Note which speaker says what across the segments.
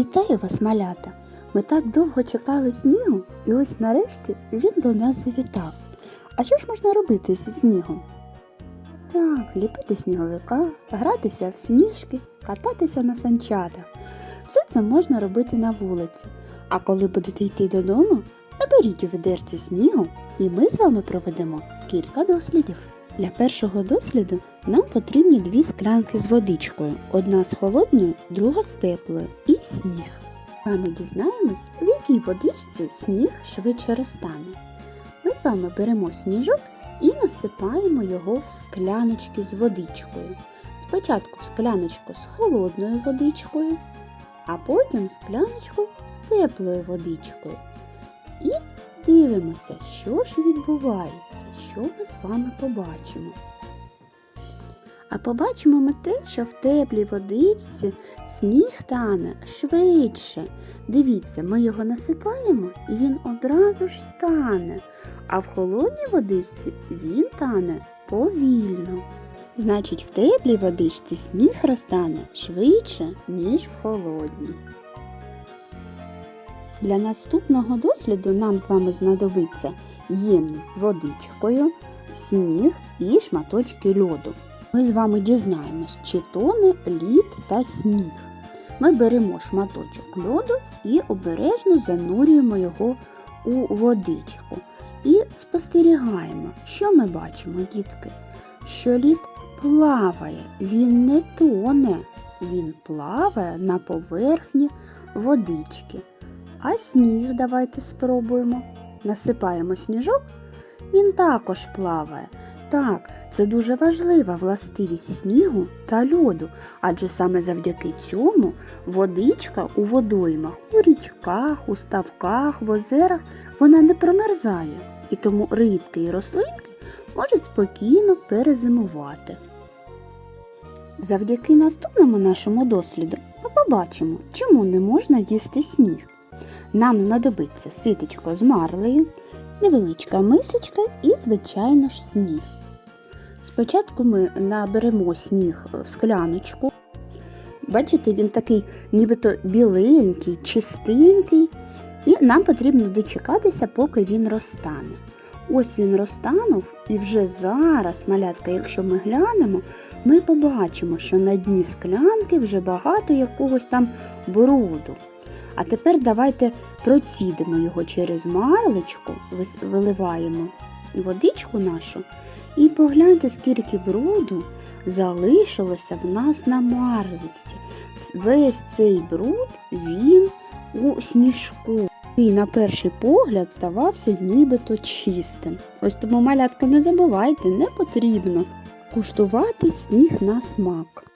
Speaker 1: Вітаю вас, малята! Ми так довго чекали снігу, і ось нарешті він до нас завітав. А що ж можна робити зі снігом? Так, ліпити сніговика, гратися в сніжки, кататися на санчатах. Все це можна робити на вулиці. А коли будете йти додому, наберіть у відерці снігу, і ми з вами проведемо кілька дослідів. Для першого досліду нам потрібні дві склянки з водичкою, одна з холодною, друга з теплою, і сніг. А ми дізнаємось, в якій водичці сніг швидше розтане. Ми з вами беремо сніжок і насипаємо його в скляночки з водичкою. Спочатку в скляночку з холодною водичкою, а потім в скляночку з теплою водичкою. І дивимося, що ж відбувається, що ми з вами побачимо. А побачимо ми те, що в теплій водичці сніг тане швидше. Дивіться, ми його насипаємо і він одразу ж тане, а в холодній водичці він тане повільно. Значить, в теплій водичці сніг розтане швидше, ніж в холодній. Для наступного досліду нам з вами знадобиться ємність з водичкою, сніг і шматочки льоду. Ми з вами дізнаємось, чи тоне лід та сніг. Ми беремо шматочок льоду і обережно занурюємо його у водичку. І спостерігаємо, що ми бачимо, дітки, що лід плаває, він не тоне, він плаває на поверхні водички. А сніг давайте спробуємо. Насипаємо сніжок, він також плаває. Так, це дуже важлива властивість снігу та льоду, адже саме завдяки цьому водичка у водоймах, у річках, у ставках, в озерах вона не промерзає, і тому рибки і рослинки можуть спокійно перезимувати. Завдяки наступному нашому досліду ми побачимо, чому не можна їсти сніг. Нам знадобиться ситечко з марлею, невеличка мисочка і, звичайно ж, сніг. Спочатку ми наберемо сніг в скляночку. Бачите, він такий нібито біленький, чистенький, і нам потрібно дочекатися, поки він розтане. Ось він розтанув, і вже зараз, малятка, якщо ми глянемо, ми побачимо, що на дні склянки вже багато якогось там бруду. А тепер давайте процідимо його через марлечку, виливаємо водичку нашу, і погляньте, скільки бруду залишилося в нас на марлечці. Весь цей бруд він у сніжку. І на перший погляд здавався нібито чистим. Ось тому малятка не забувайте, не потрібно куштувати сніг на смак.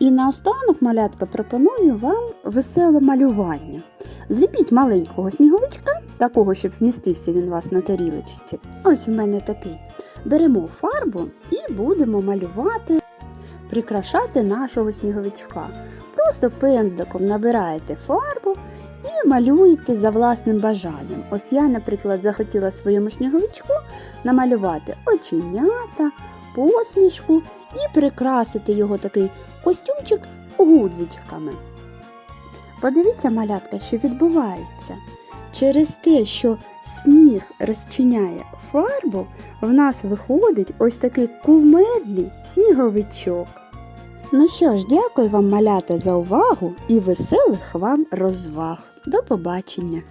Speaker 1: І наостанок, малятка, пропоную вам веселе малювання. Зліпіть маленького сніговичка, такого, щоб вмістився він у вас на тарілочці. Ось у мене такий. Беремо фарбу і будемо малювати, прикрашати нашого сніговичка. Просто пензликом набираєте фарбу і малюєте за власним бажанням. Ось я, наприклад, захотіла своєму сніговичку намалювати оченята, посмішку і прикрасити його такий костюмчик гудзичками. Подивіться, малятка, що відбувається. Через те, що сніг розчиняє фарбу, в нас виходить ось такий кумедний сніговичок. Ну що ж, дякую вам, малята, за увагу і веселих вам розваг. До побачення!